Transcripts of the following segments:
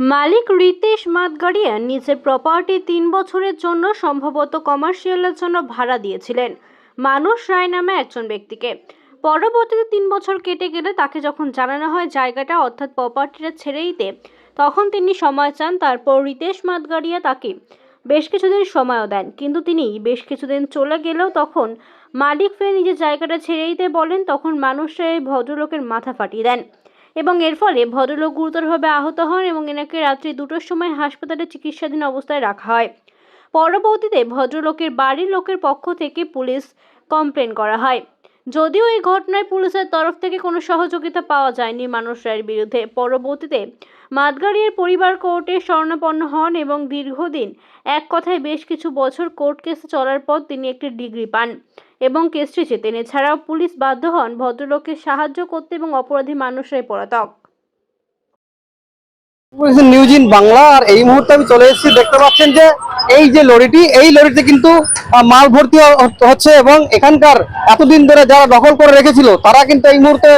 মালিক রিতেশ মাতগাড়িয়া নিজের প্রপার্টি তিন বছরের জন্য সম্ভবত কমার্শিয়ালের জন্য ভাড়া দিয়েছিলেন। মানুষ রায় নামে একজন ব্যক্তিকে। পরবর্তীতে তিন বছর কেটে গেলে তাকে যখন জানানো হয় জায়গাটা, অর্থাৎ প্রপার্টিটা ছেড়ে দিতে, তখন তিনি সময় চান, তারপর রিতেশ মাতগাড়িয়া তাকে বেশ কিছুদিন সময়ও দেন। কিন্তু তিনি বেশ কিছুদিন চলে গেলেও তখন মালিক ফের নিজের জায়গাটা ছেড়ে দিতে বলেন, তখন মানুষরা এই ভদ্রলোকের মাথা ফাটিয়ে দেন। এবং এর ফলে ভদ্রলোক গুরুতরভাবে আহত হন এবং এনাকে রাত্রি দুটোর সময় হাসপাতালে চিকিৎসাধীন অবস্থায় রাখা হয়। পরবর্তীতে ভদ্রলোকের বাড়ির লোকের পক্ষ থেকে পুলিশ কমপ্লেন করা হয়। যদিও এই ঘটনায় পুলিশের তরফ থেকে কোনো সহযোগিতা পাওয়া যায়নি মানুষ রায়ের বিরুদ্ধে। পরবর্তীতে মাতগাড়িয়ার পরিবার কোর্টে স্বর্ণাপন্ন হন এবং দীর্ঘদিন এক কথায় বেশ কিছু বছর কোর্ট কেসে চলার পর তিনি একটি ডিগ্রি পান। এবং কেসটি জেতেন। এছাড়াও পুলিশ বাধ্য হন ভদ্রলোককে সাহায্য করতে এবং অপরাধী মানুষের পলাতক। নিউজ ইন বাংলা আর এই মুহূর্তে আমি চলে এসেছি। দেখতে পাচ্ছেন যে এই যে লরিটি, এই লরিতে কিন্তু মাল ভর্তি হচ্ছে এবং এখানকার এতদিন ধরে যারা দখল করে রেখেছিল, তারা কিন্তু এই মুহূর্তে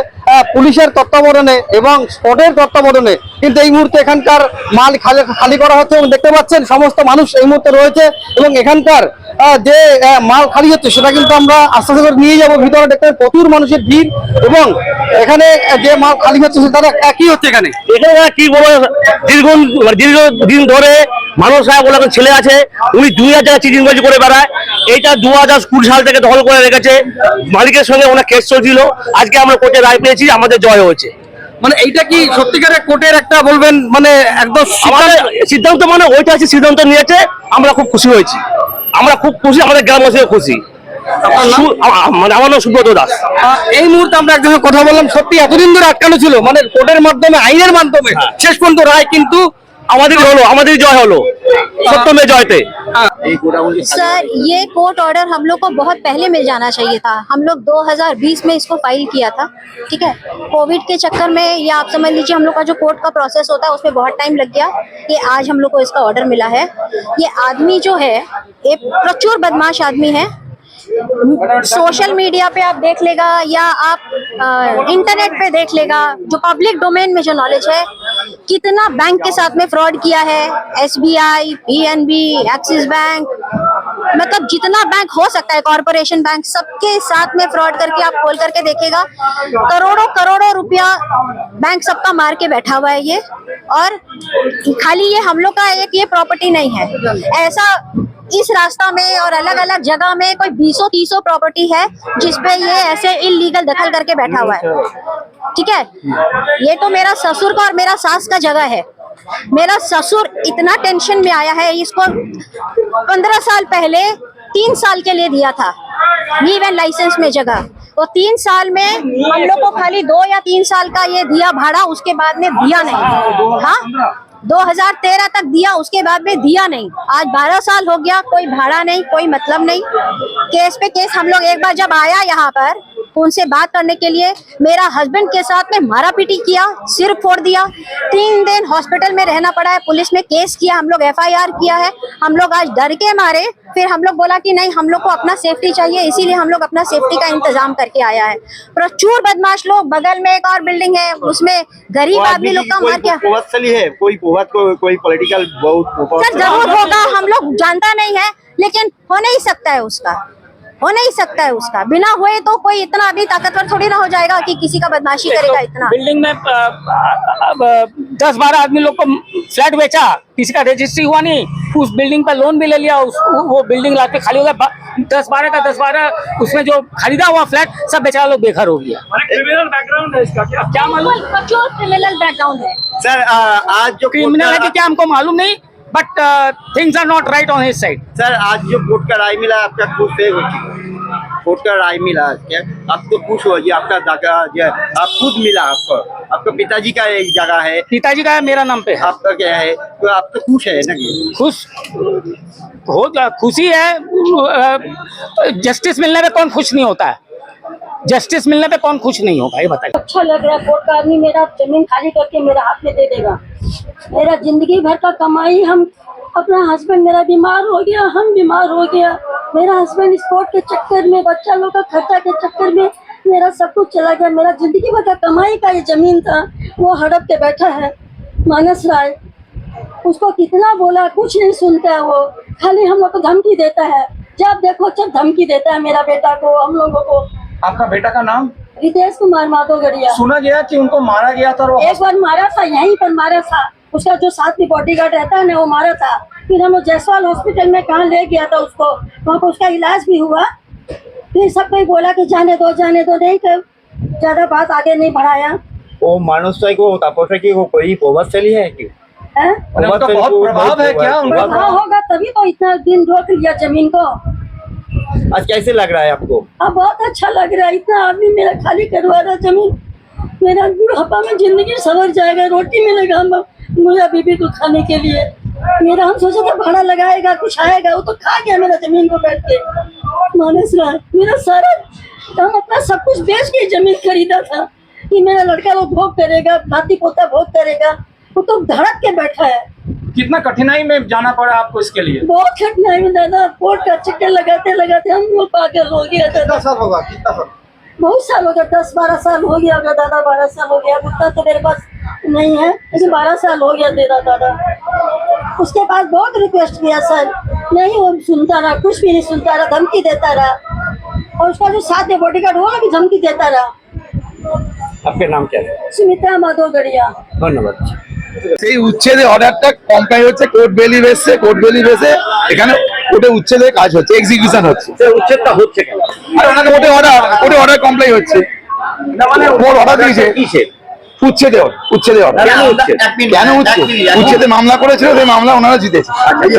পুলিশের তত্ত্বাবধানে এবং স্পটের তত্ত্বাবধানে কিন্তু এই মুহূর্তে এখানকার মাল খালি খালি করা হচ্ছে এবং দেখতে পাচ্ছেন সমস্ত মানুষ এই মুহূর্তে রয়েছে এবং এখানকার যে মাল খালি হচ্ছে সেটা কিন্তু আমরা আস্তে আস্তে করে নিয়ে যাব। ভিতরে দেখতে প্রচুর মানুষের ভিড় এবং এখানে যে মাল খালি হচ্ছে সেটা কি হচ্ছে এখানে। এখানে কি বলব দীর্ঘ দীর্ঘ দিন ধরে মানুষ ছেলে আছে, উনি দুই হাজার চিটিংবাজি করে বেড়ায়। এইটা দু হাজার কুড়ি সাল থেকে দখল করে রেখেছে। মালিকের সঙ্গে ওনার কেস চলছিল। আজকে আমরা কোর্টে রায় পেয়েছি আমাদের জয় হয়েছে। মানে এইটা কি সত্যিকারের কোর্টের একটা বলবেন মানে একদম সিদ্ধান্ত? মানে ওইটা আছে সিদ্ধান্ত নিয়েছে আমরা খুব খুশি হয়েছি। আমরা খুব খুশি আমাদের গ্রামবাসীও খুশি। মানে আমার নাম সুব্রত দাস। এই মুহূর্তে আমরা একজনের কথা বললাম সত্যি এতদিন ধরে আটকানো ছিল মানে কোর্টের মাধ্যমে আইনের মাধ্যমে শেষ পর্যন্ত রায় কিন্তু আমাদের হলো আমাদের জয় হলো সপ্তমে জয়তে सर ये कोर्ट ऑर्डर हम लोग को बहुत पहले मिल जाना चाहिए था हम लोग 2020 में इसको फाइल किया था ठीक है कोविड के चक्कर में या आप समझ लीजिए हम लोग का जो कोर्ट का प्रोसेस होता है उसमें बहुत टाइम लग गया ये आज हम लोग को इसका ऑर्डर मिला है ये आदमी जो है एक प्रचुर बदमाश आदमी है सोशल मीडिया पे आप देख लेगा या आप इंटरनेट पे देख लेगा, जो पब्लिक डोमेन में जो नॉलेज है, कितना बैंक के साथ में फ्रॉड किया है S B I P N B axis bank मतलब जितना बैंक हो सकता है कॉरपोरेशन बैंक सबके साथ में फ्रॉड करके आप खोल करके देखेगा, करोड़ों करोड़ों रुपया बैंक सबका मार के बैठा हुआ है ये, और खाली ये हम लोग का एक ये प्रॉपर्टी नहीं है। ऐसा इस रास्ता में और अलग अलग जगह में कोई बीसों तीसों प्रॉपर्टी है जिसपे ये ऐसे इलीगल दखल करके बैठा हुआ है। ठीक है? ये तो मेरा ससुर का और मेरा सास का जगह है। मेरा ससुर इतना टेंशन में आया है, इसको पंद्रह साल पहले, तीन साल के लिए दिया था। एंड लाइसेंस में जगह। और तीन साल में हम लोग को खाली दो या तीन साल का ये दिया भाड़ा, उसके बाद में दिया नहीं। हाँ? 2013 तक दिया, उसके बाद में दिया नहीं। आज 12 साल हो गया, कोई भाड़ा नहीं, कोई मतलब नहीं। केस पे केस हम लोग एक बार जब आया यहाँ पर उनसे बात करने के लिए मेरा हस्बैंड के साथ में मारा पीटी किया सिर फोड़ दिया। तीन दिन हॉस्पिटल में रहना पड़ा है पुलिस ने केस किया हम लोग एफआईआर किया है। हम लोग आज डर के मारे। फिर हम लोग बोला कि नहीं हम लोग को अपना सेफ्टी चाहिए इसीलिए हम लोग अपना सेफ्टी का इंतज़ाम करके आया है। प्रचुर बदमाश लोग बगल में एक और बिल्डिंग है उसमें गरीब आदमी लोग का मार किया। है कोई को, कोई पॉलिटिकल बहुत सर ज़रूर होगा हम लोग जानता नहीं है लेकिन हो नहीं सकता है उसका। हो नहीं सकता है उसका। बिना हुए तो कोई इतना अभी ताकतवर थोड़ी ना हो जाएगा कि किसी का बदमाशी करेगा इतना। बिल्डिंग में दस बारह आदमी लोग को फ्लैट बेचा किसी का रजिस्ट्री हुआ नहीं उस बिल्डिंग पर लोन भी ले लिया उस, वो बिल्डिंग लाके खाली हो गया दस बारह का दस बारह उसमें जो खरीदा हुआ फ्लैट सब बेचारा लोग बेघर हो गया। क्रिमिनल बैकग्राउंड है इसका क्या? क्या मालूम? क्रिमिनल बैकग्राउंड है। सर आ, आज जो क्रिमिनल है कि क्या हमको मालूम नहीं but things are not right on his side sir आज जो कोर्ट का राय मिला आपका खुश है। का राय मिला क्या? आप तो खुश हो जी आपका जगह आप खुद मिला आपको? आपका पिताजी का एक जगह है। पिताजी का है मेरा नाम पे है। आपका क्या है? तो आप तो खुश है ना खुश? हो खुशी है। जस्टिस मिलने में कौन खुश नहीं होता है? जस्टिस मिलने पे कौन खुश नहीं होगा, ये बताइए। अच्छा लग रहा है कोर्ट का आदमी मेरा ज़मीन खाली करके मेरे हाथ में दे देगा। मेरा ज़िंदगी भर का कमाई हम, अपना हस्बैंड मेरा बीमार हो गया, हम बीमार हो गया। मेरा हस्बैंड इस कोर्ट के चक्कर में बच्चा लोग का खर्चा के चक्कर में मेरा सब कुछ चला गया। मेरा ज़िंदगी भर का कमाई का ये ज़मीन था, वो हड़प के बैठा है, मानस राय। उसको कितना बोला, कुछ नहीं सुनता है वो। खाली हम लोग को धमकी देता है। जब देखो, जब धमकी देता है मेरा बेटा को, हम लोगों को। आपका बेटा का नाम? रितेश कुमार माधो सुना गया कि उनको मारा गया था एक बार मारा था यहीं पर मारा था। उसका जो साथ में बॉडी गार्ड रहता है ना वो मारा था। फिर हम जयसवाल हॉस्पिटल में कहा ले गया था उसको? वहाँ पर उसका इलाज भी हुआ। फिर सब कोई बोला कि जाने दो जाने दो नहीं तो कर ज़्यादा बात आगे नहीं बढ़ाया। वो मानस को की वो कोई ओवर चली है कि? बहुत प्रभाव है क्या प्रभाव होगा तभी तो इतना दिन रोक लिया ज़मीन को। आज कैसे लग रहा है आपको? अब बहुत अच्छा लग रहा है। इतना आदमी मेरा खाली करवा रहा ज़मीन। मेरा बुढ़ापा में ज़िंदगी सवर जाएगा, रोटी मिलेगा मुझे बीबी को खाने के लिए। मेरा हम सोचा था भाड़ा लगाएगा, कुछ आएगा, वो तो खा गया मेरा ज़मीन को बैठ के। मानस रहा, मेरा सारा हम अपना सब कुछ बेच के ज़मीन खरीदा था। कि मेरा लड़का लोग भोग करेगा नाती पोता भोग करेगा। वो तो धड़क के बैठा है। कितना कठिनाई में जाना पड़ा आपको इसके लिए? बहुत कठिनाई में दादा कोर्ट का चक्कर लगाते लगाते हम लोग पागल हो गया दादा साल होगा? कितना बहुत साल हो गया दस बारह साल हो गया होगा दादा बारह साल हो गया। उतना तो मेरे पास नहीं है लेकिन बारह साल हो गया देना दादा। उसके बाद बहुत रिक्वेस्ट किया सर नहीं वो सुनता रहा कुछ भी नहीं सुनता रहा धमकी देता रहा। और उसका जो साथ में बॉडी गार्ड होगा भी धमकी देता रहा। आपके नाम क्या है? सुमित्रा माधव धन्यवाद। সেই উচ্ছেদে অর্ডারটা কমপ্লাই হচ্ছে কোর্ট বেলি বেসে কোর্ট বেলি বেসে এখানে ওটে উচ্ছেদের কাজ হচ্ছে এক্সিকিউশন হচ্ছে। উচ্ছেদটা হচ্ছে কেন? আর ওনাকে ওটে অর্ডার ওটে অর্ডার কমপ্লাই হচ্ছে। না মানে ওর অর্ডার দিয়েছে। কিসের? উচ্ছেদে উচ্ছেদে কেন উচ্ছেদ? কেন উচ্ছেদ? উচ্ছেদে মামলা করেছিল সেই মামলা ওনারা জিতেছে।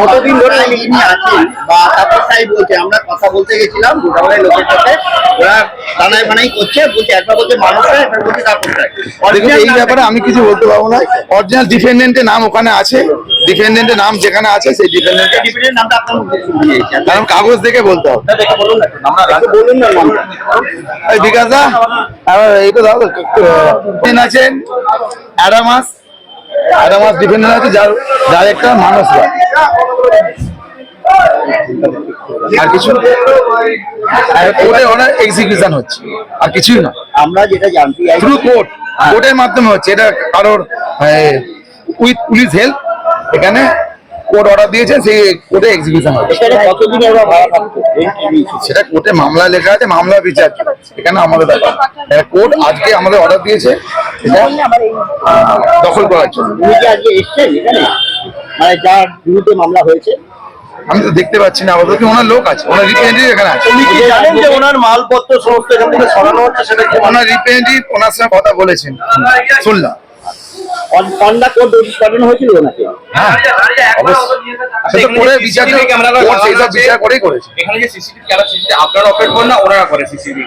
কতদিন ধরে ইনি আছেন? বা তাপস সাহেব বলছে আমরা কথা বলতে গেছিলাম গোটাবাড়ি লোকের সাথে। ওরা দানাই বানাই করছে বলছে একবার বলছে মানুষ একবার বলছে তাপস এই ব্যাপারে আমি কিছু বলতে পারব না। অরিজিনাল ডিফেন্ডেন্টের নাম ওখানে আছে। ডিফেন্ডেন্টের নাম যেখানে আছে সেই আমি। কারণ কাগজ দেখে বলতে হবে। দেখে বলুন না একটু বলুন না নামটা। এই বিকাশ দা আর এই তো দাও তিন আছেন? অ্যাডামাস। অ্যাডামাস ডিফেন্ডার আছে যার যার একটা মানুষ আর কিছু কোর্টে ওনার এক্সিকিউশন হচ্ছে। আর কিছুই না। আমরা যেটা জানতে থ্রু কোর্ট কোর্টের মাধ্যমে হচ্ছে। এটা কারোর উইথ পুলিশ হেল্প এখানে কোর্ট অর্ডার দিয়েছে সেই কোর্টে এক্সিকিউশন এই সেটা কোর্টে মামলা লেখা আছে মামলা বিচার। এখানে আমাদের ব্যাপার। কোর্ট আজকে আমাদের অর্ডার দিয়েছে এটা দখল করার জন্য। মানে যার বিরুদ্ধে মামলা হয়েছে? আমি তো দেখতে পাচ্ছি না আপাতত কি ওনার লোক আছে? ওনার রিপ্রেজেন্টেটিভ এখানে আছে। উনি কি জানেন যে ওনার মালপত্র সমস্ত এখান থেকে সরানো হচ্ছে সেটা কি? ওনার রিপ্রেজেন্টেটিভ ওনার সঙ্গে কথা বলেছেন। শুনলাম। পান্ডা কোর্ট নোটিশ পাঠানো হয়েছিল ওনাকে? হ্যাঁ এখানে যে সিসিটিভি ক্যামেরা আপনারা অপারেট করেন না ওনারা করে সিসিটিভি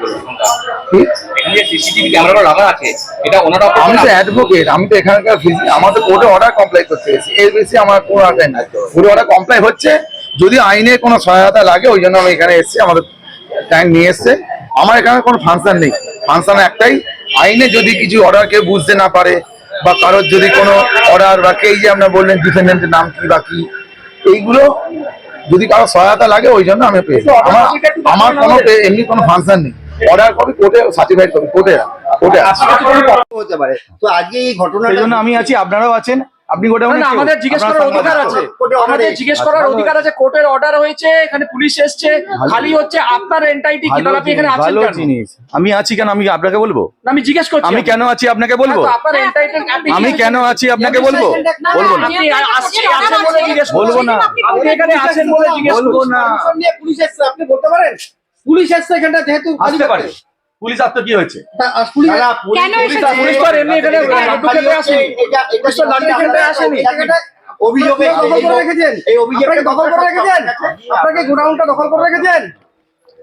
আমি তো অ্যাডভোকেট আমি তো এখানকার কোর্টে অর্ডার কমপ্লাই করতে গেছি এর বেশি আমার কোনো নাই পুরো অর্ডার কমপ্লাই হচ্ছে যদি আইনে কোনো সহায়তা লাগে ওই জন্য আমি এখানে এসেছি আমাদের টাইম নিয়ে এসছে। আমার এখানে কোনো ফাংশন নেই। ফাংশন একটাই আইনে যদি কিছু অর্ডার কেউ বুঝতে না পারে বা কারোর যদি কোনো অর্ডার বা কে যে আপনার বললেন ডিফেন্ডেন্টের নাম কি বা কি এইগুলো যদি কারও সহায়তা লাগে ওই জন্য আমি পেয়ে আমার আমার কোনো এমনি কোনো ফাংশন নেই। অর্ডার করি কোর্টে সার্টিফাইড করি কোর্টে কোর্টে হতে পারে। তো আজকে এই ঘটনার জন্য আমি আছি আপনারাও আছেন। আপনি গোটা না, আমাদের জিজ্ঞেস করার অধিকার আছে। আমাদের জিজ্ঞেস করার অধিকার আছে কোর্টের অর্ডার হয়েছে এখানে পুলিশ এসছে খালি হচ্ছে আপনার এন্টাইটি কি তাহলে আপনি এখানে আছেন কেন? জিনিস। আমি আছি কেন? আমি আপনাকে বলব? না, আমি জিজ্ঞেস করছি আমি কেন আছি আপনাকে বলব? হ্যাঁ, আপনার এন্টাইটেল আমি কেন আছি আপনাকে বলব? বলব না। আপনি আছেন বলে জিজ্ঞেস। বলব না। আপনি এখানে আছেন বলে জিজ্ঞেস বলব না। পুলিশ এসছে আপনি বলতে পারেন? পুলিশ এসছে এখানটা যেহেতু আসতে পারে। পুলিশ আসতে কি হয়েছে? অভিযোগে দখল করে রেখেছেন? এই আপনাকে দখল করে রেখেছেন? আপনাকে গোডাউনটা দখল করে রেখেছেন?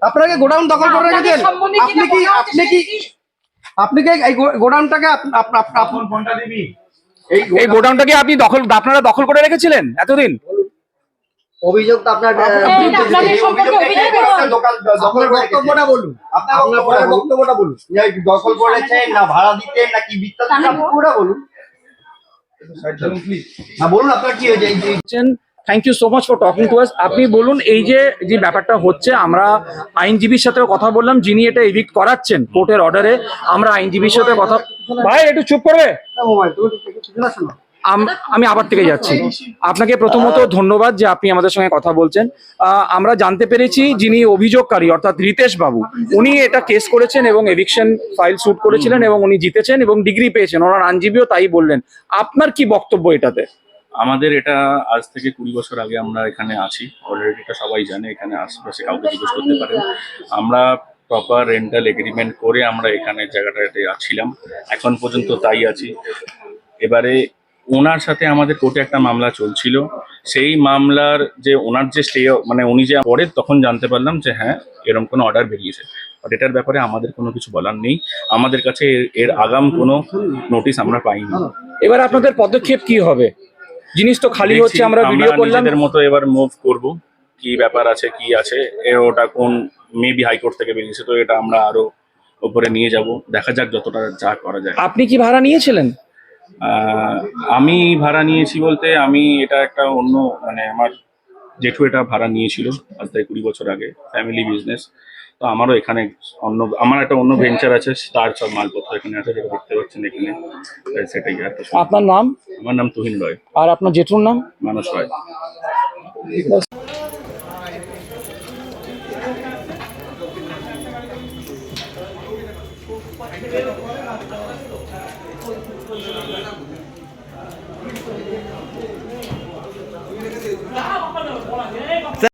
আপনাকে গোডাউন দখল করে রেখেছেন? আপনি কি আপনি কি আপনি কি এই গোডাউনটাকে এই গোডাউনটাকে আপনি দখল আপনারা দখল করে রেখেছিলেন এতদিন? অভিযোগ তো আপনার বক্তব্যটা বলুন। আপনার বক্তব্যটা বলুন। দখল করেছেন না ভাড়া দিতেন না কি আপনি পুরোটা বলুন। না বলুন আপনার কি হয়েছে? এই যে thank you so much for talking to us আপনি বলুন এই যে যে ব্যাপারটা হচ্ছে আমরা আইনজীবীর সাথেও কথা বললাম যিনি এটা এভিক্ট করাচ্ছেন কোর্টের অর্ডারে আমরা আইনজীবীর সাথে কথা ভাই একটু চুপ করবে? আম- আমি আবার থেকে যাচ্ছি। আপনাকে প্রথমত ধন্যবাদ যে আপনি আমাদের সঙ্গে কথা বলছেন। আমরা জানতে পেরেছি যিনি অভিযোগকারী অর্থাৎ রিতেশ বাবু উনি এটা কেস করেছেন এবং এভিকশন ফাইল শুট করেছিলেন এবং উনি জিতেছেন এবং ডিগ্রি পেয়েছেন। ওনার আইনজীবীও তাই বললেন। আপনার কি বক্তব্য এটাতে? আমাদের এটা আজ থেকে কুড়ি বছর আগে আমরা এখানে আছি। অলরেডি এটা সবাই জানে এখানে আশেপাশে কাউকে জিজ্ঞেস করতে পারেন। আমরা প্রপার রেন্টাল এগ্রিমেন্ট করে আমরা এখানে জায়গাটাতে ছিলাম এখন পর্যন্ত তাই আছি। এবারে ওনার সাথে আমাদের কোর্টে একটা মামলা চলছিল। সেই মামলার যে ওনার যে স্টে মানে উনি যে পরে তখন জানতে পারলাম যে হ্যাঁ এরকম কোনো অর্ডার বেরিয়েছে। বাট এটার ব্যাপারে আমাদের কোনো কিছু বলার নেই। আমাদের কাছে এর- আগাম কোনো নোটিশ আমরা পাইনি। এবার আপনাদের পদক্ষেপ কি হবে? জিনিস তো খালি হচ্ছে আমরা ভিডিও করলাম। মতো এবার মুভ করব। কি ব্যাপার আছে কি আছে? ওটা কোন মেবি হাইকোর্ট থেকে বেরিয়েছে তো এটা আমরা আরও উপরে নিয়ে যাব। দেখা যাক যতটা যা করা যায়। আপনি কি ভাড়া নিয়েছিলেন? আমি ভাড়া নিয়েছি বলতে আমি এটা একটা অন্য মানে আমার জেঠু এটা ভাড়া নিয়েছিল আজ থেকে কুড়ি বছর আগে ফ্যামিলি বিজনেস তো আমারও এখানে অন্য আমার একটা অন্য ভেঞ্চার আছে তার সব মালপত্র এখানে আছে যেটা দেখতে পাচ্ছেন এখানে। সেটাই আর আপনার নাম? আমার নাম তুহিন রয়। আর আপনার জেঠুর নাম? মানস রয়।